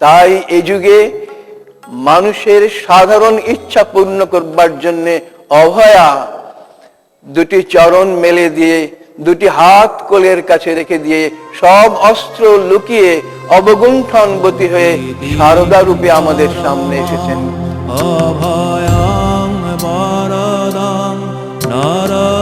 তাই এ যুগে মানুষের সাধারণ ইচ্ছা পূর্ণ করবার জন্য অভয়া দুটি চরণ মেলে দিয়ে, দুটি হাত কোলের কাছে রেখে দিয়ে সব অস্ত্র লুকিয়ে অবগুণ্ঠনবতী হয়ে সারদা রূপে আমাদের সামনে এসেছেন। অভয়ং অভয়াং নারা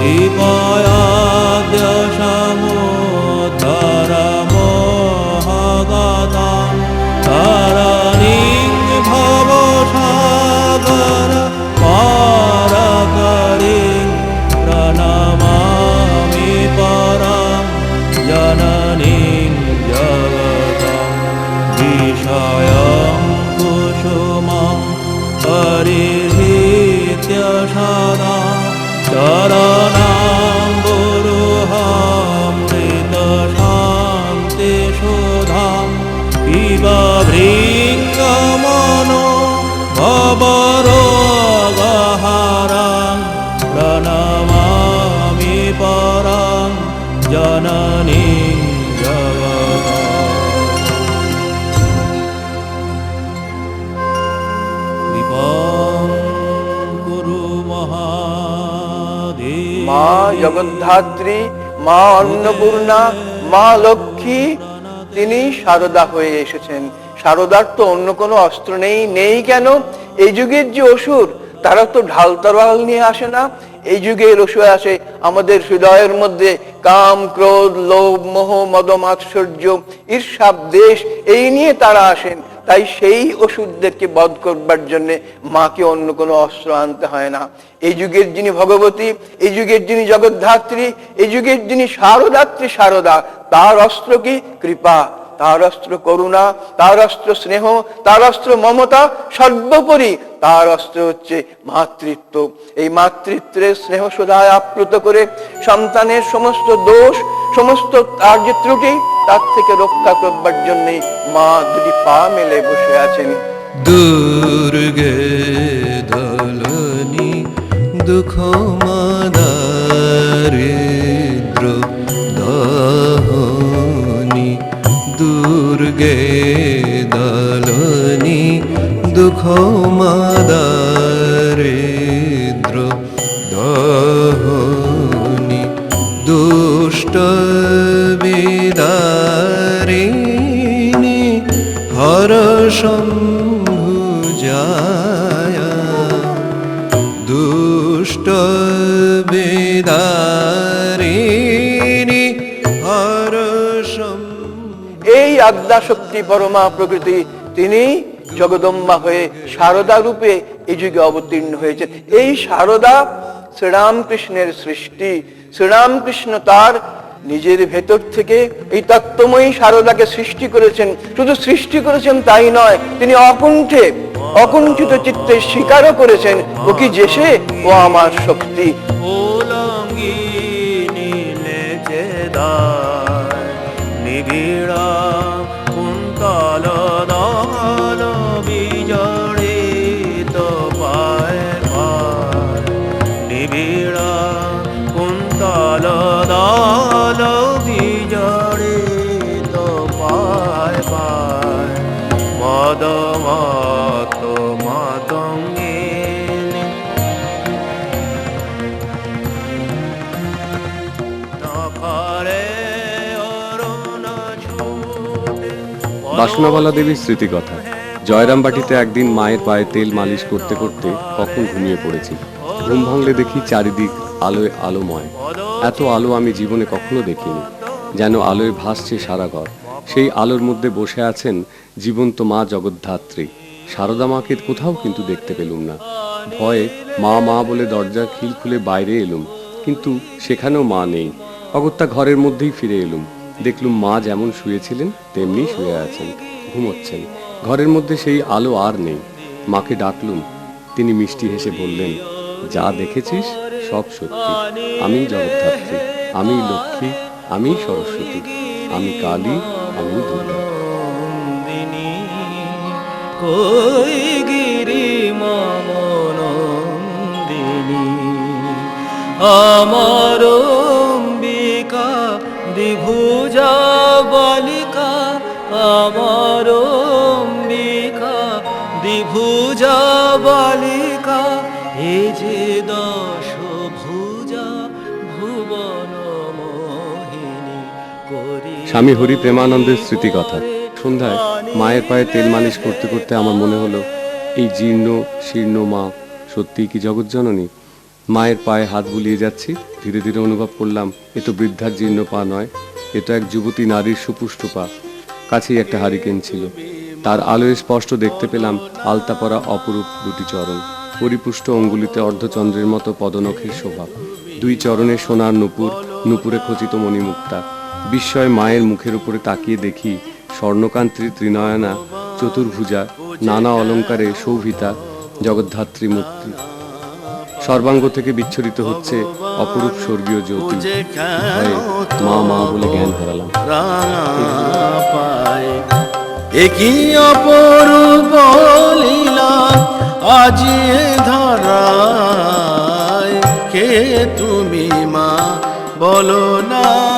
My. জগদ্ধাত্রী, মা অন্নপূর্ণা, মা লক্ষ্মী, তিনি সারদা হয়ে এসেছেন। সারদার তো অন্য কোনো অস্ত্র নেই নেই কেন? এই যুগের যে অসুর, তারা তো ঢাল তরোয়াল নিয়ে আসে না। এই যুগের অসুর আসে আমাদের হৃদয়ের মধ্যে কাম, ক্রোধ, লোভ, মোহ মদ মাৎসর্য ঈর্ষাব, দেশ, এই নিয়ে তারা আসেন। তাই সেই ওষুধদেরকে বধ করবার জন্য মাকে অন্য কোনো অস্ত্র আনতে হয় না। এই যুগের যিনি ভগবতী, এই যুগের যিনি জগদ্ধাত্রী, এই যুগের যিনি সারদাত্রী সারদা, তার অস্ত্র কি? কৃপা। তার অস্ত্র করুণা, তার অস্ত্র স্নেহ, তার অস্ত্র মমতা সর্বোপরি। তার অস্ত্র হচ্ছে মাতৃত্ব। এই মাতৃত্বের স্নেহ সুধায় আপ্লুত করে সন্তানের সমস্ত দোষ, সমস্ত তার যে ত্রুটি তার থেকে রক্ষা করবার জন্যে মা দুটি পা মেলে বসে আছেন। দুর্গে দলনি দুঃখ দারিদ্র দহনি। দুর্গে দলনি দুঃখ এই আদ্যা শক্তি পরমা প্রকৃতি, তিনি জগদম্বা হয়ে সারদা রূপে এই যুগে অবতীর্ণ হয়েছে। এই সারদা শ্রীরামকৃষ্ণের সৃষ্টি। শ্রীরামকৃষ্ণ তার নিজের ভেতর থেকে এই তত্ত্বময়ী সারদাকে সৃষ্টি করেছেন। শুধু সৃষ্টি করেছেন তাই নয়, তিনি অকুণ্ঠে, অকুণ্ঠিত চিত্তে স্বীকারও করেছেন। ও কি যেসে ও আমার শক্তি। বাসনাবালা দেবীর স্মৃতিকথা। জয়রামবাটিতে একদিন মায়ের পায়ে তেল মালিশ করতে করতে কখন ঘুমিয়ে পড়েছি। ঘুম ভাঙলে দেখি চারিদিক আলোয় আলোময়। এত আলো আমি জীবনে কখনো দেখিনি। যেন আলোয় ভাসছে সারা ঘর। সেই আলোর মধ্যে বসে আছেন জীবন্ত মা জগদ্ধাত্রী। সারদা মাকে কোথাও কিন্তু দেখতে পেলুম না। ভয়ে মা মা বলে দরজার খিল খুলে বাইরে এলুম। কিন্তু সেখানেও মা নেই। অগত্যা ঘরের মধ্যেই ফিরে এলুম। দেখলুম মা যেমন শুয়েছিলেন, তেমনি শুয়ে আছেন, ঘুমোচ্ছেন। ঘরের মধ্যে সেই আলো আর নেই। মাকে ডাকলুম। তিনি মিষ্টি হেসে বললেন, যা দেখেছিস, সব সত্যি। আমি জগদ্ধাত্রী, আমি লক্ষ্মী, আমি সরস্বতী, আমি কালী, আমি দুর্গা। নন্দিনী কই গিরি নন্দিনী আমার আমার অম্বিকা বালিকা, এ যে দশ ভুজা ভুবন মোহিনী করি স্বামী হরি প্রেমানন্দের স্মৃতিকথা। সন্ধ্যায় মায়ের পায়ে তেল মালিশ করতে করতে আমার মনে হলো, এই জীর্ণ, শীর্ণ মা সত্যিই কি জগৎজননী? মায়ের পায়ে হাত বুলিয়ে যাচ্ছি, ধীরে ধীরে অনুভব করলাম, এ তো বৃদ্ধার জীর্ণ পা নয়, এ তো এক যুবতী নারীর সুপুষ্ট পা। কাছেই একটা হারিকেন ছিল। তার আলোয় স্পষ্ট দেখতে পেলাম আলতা পরা অপরূপ দুটি চরণ। পরিপুষ্ট অঙ্গুলিতে অর্ধচন্দ্রের মতো পদনখের শোভা। দুই চরণে সোনার নুপুর, নুপুরে খচিত মণিমুক্তা। বিস্ময় মায়ের মুখের উপরে তাকিয়ে দেখি স্বর্ণকান্ত্রী ত্রিনয়না, চতুর্ভুজা, নানা অলঙ্কারে শোভিতা, জগদ্ধাত্রী মূর্তি সর্বাঙ্গ থেকে বিচ্ছরিত হচ্ছে অপরূপ স্বর্গীয় জ্যোতি। মা মা বলে জ্ঞান হারালাম। পায়। একই অপরূপ লীলা আজি ধরায়? কে তুমি মা? বলো না।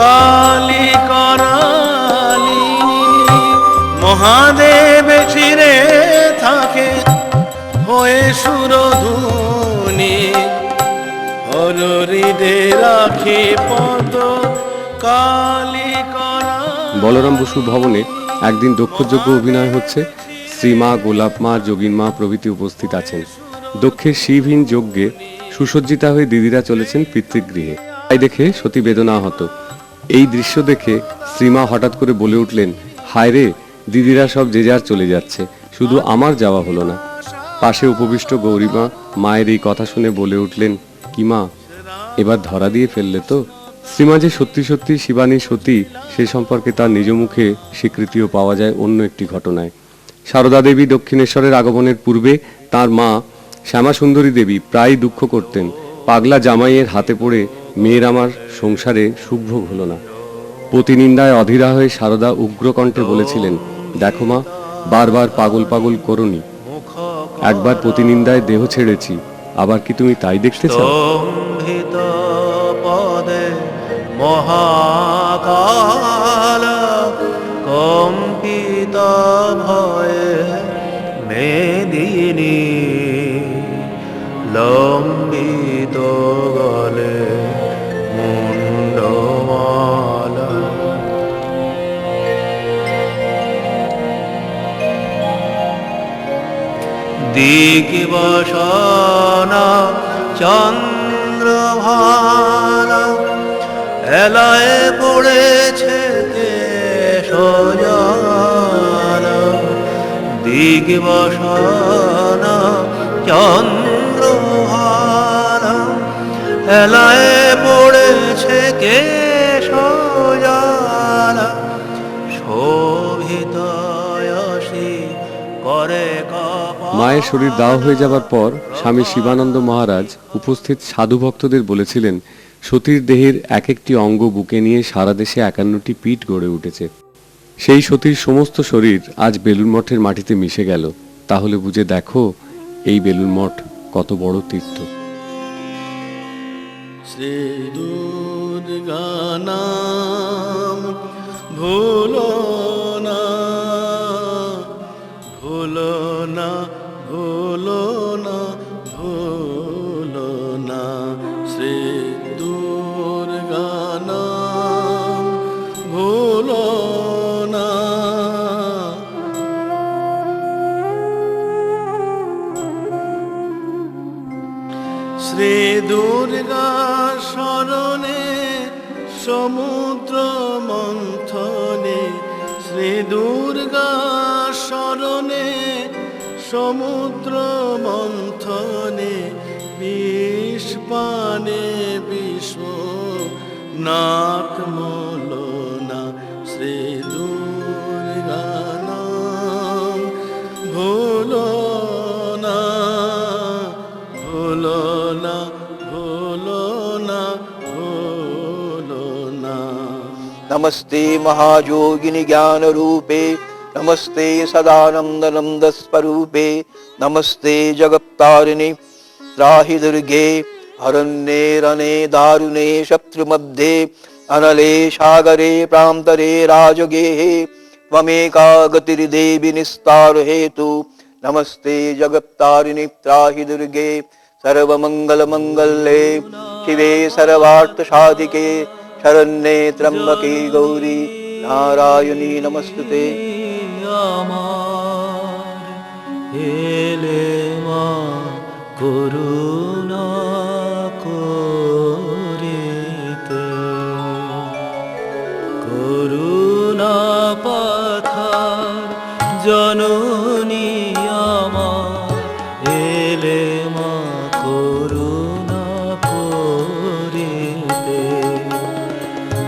কালী করালিনী মহাদেব চিরে থাকে হয়ে সুরধুনি। হরিদে রাখে পদ কালী বলরাম বসু ভবনে একদিন দক্ষযোগ্য অভিনয় হচ্ছে। শ্রীমা গোলাপ মা, যোগিন মা প্রভৃতি উপস্থিত আছেন। দক্ষের শিবহীন যজ্ঞে সুসজ্জিতা হয়ে দিদিরা চলেছেন পিতৃগৃহে। তাই দেখে সতী বেদনা হতো এই দৃশ্য দেখে শ্রীমা হঠাৎ করে বলে উঠলেন, হায় রে, দিদিরা সব যে যার চলে যাচ্ছে, শুধু আমার যাওয়া হলো না। পাশে উপবিষ্ট গৌরীমা মায়ের এই কথা শুনে বলে উঠলেন, কি মা, এবার ধরা দিয়ে ফেললে তো? শ্রীমা যে সত্যি সত্যি শিবানী সতী, সে সম্পর্কে তার নিজ মুখে স্বীকৃতিও পাওয়া যায় অন্য একটি ঘটনায়। সারদা দেবী দক্ষিণেশ্বরের আগমনের পূর্বে তার মা শ্যামা সুন্দরী দেবী প্রায় দুঃখ করতেন। পাগলা জামাইয়ের হাতে পড়ে মেয়ের আমার সংসারে সুখভোগ হলো না। প্রতিনিন্দায় অধীরা হয়ে সারদা উগ্রকণ্ঠে বলেছিলেন, দেখো মা, বারবার পাগল পাগল করনি। একবার প্রতিনিন্দায় দেহ ছেড়েছি, আবার কি তুমি তাই দেখতে চাও? লম্বিত গলে দিগবসনা চন্দ্রভালা এলায় পড়েছে কেশজাল দিগবসনা চন্দ্রভালা এলায় পড়েছে কেশজাল মায়ের শরীর দাহ হয়ে যাবার পর স্বামী শিবানন্দ মহারাজ উপস্থিত সাধু ভক্তদের বলেছিলেন, সতীর দেহের এক একটি অঙ্গ বুকে নিয়ে সারা দেশে একান্নটি পিঠ গড়ে উঠেছে। সেই সতীর সমস্ত শরীর আজ বেলুর মঠের মাটিতে মিশে গেল। তাহলে বুঝে দেখো, এই বেলুর মঠ কত বড় তীর্থ। শ্রী ভুলো সমুদ্র মন্থনে শ্রী দুর্গা শরণে সমুদ্র মন্থনে বিষ পানে বিশ্ব নাথ মলনা नमस्ते महायोगिनि ज्ञान रूपे नमस्ते सदानंद नंद स्वरूपे नमस्ते जगत्तारिणि त्राहि दुर्गे हरण्ये रणे दारुणे शत्रुमध्ये अनले सागरे प्रान्तरे राजगेहे त्वमेका गतिर्देवि निस्तार हेतु नमस्ते जगत्तारिणि त्राहि दुर्गे सर्वमङ्गलमङ्गल्ये शिवे सर्वार्थसाधिके শরণ্যে ত্রম্বকে গৌরী নারায়ণী নমস্তুতে এলে মা করুণা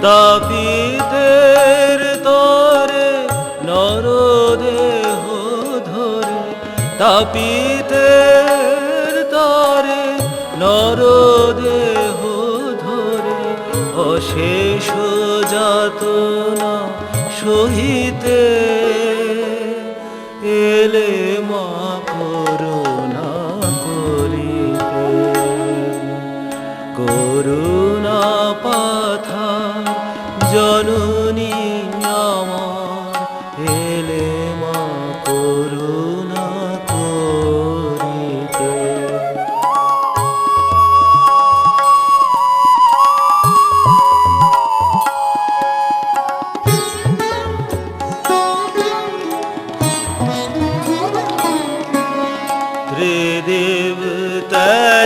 তাপিতের তরে নরদেহ ধরে। তাপিতের তরে নরদেহ ধরে। অশেষ যাতনা সহিতে এলে মা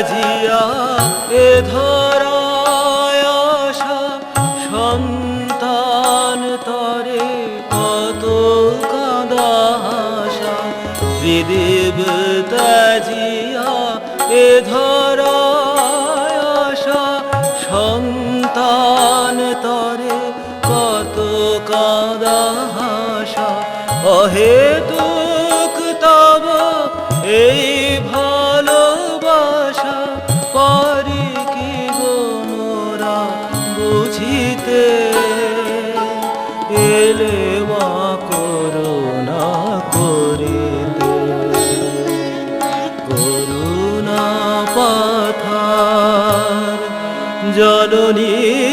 ত্যাজিয়া এ ধরায় সন্তান তরে কত কাঁদা হাসা ত্রিদেব ত্যাজিয়া এ ধরায় আশা, সন্তান তরে কত কাঁদা হাসা জননী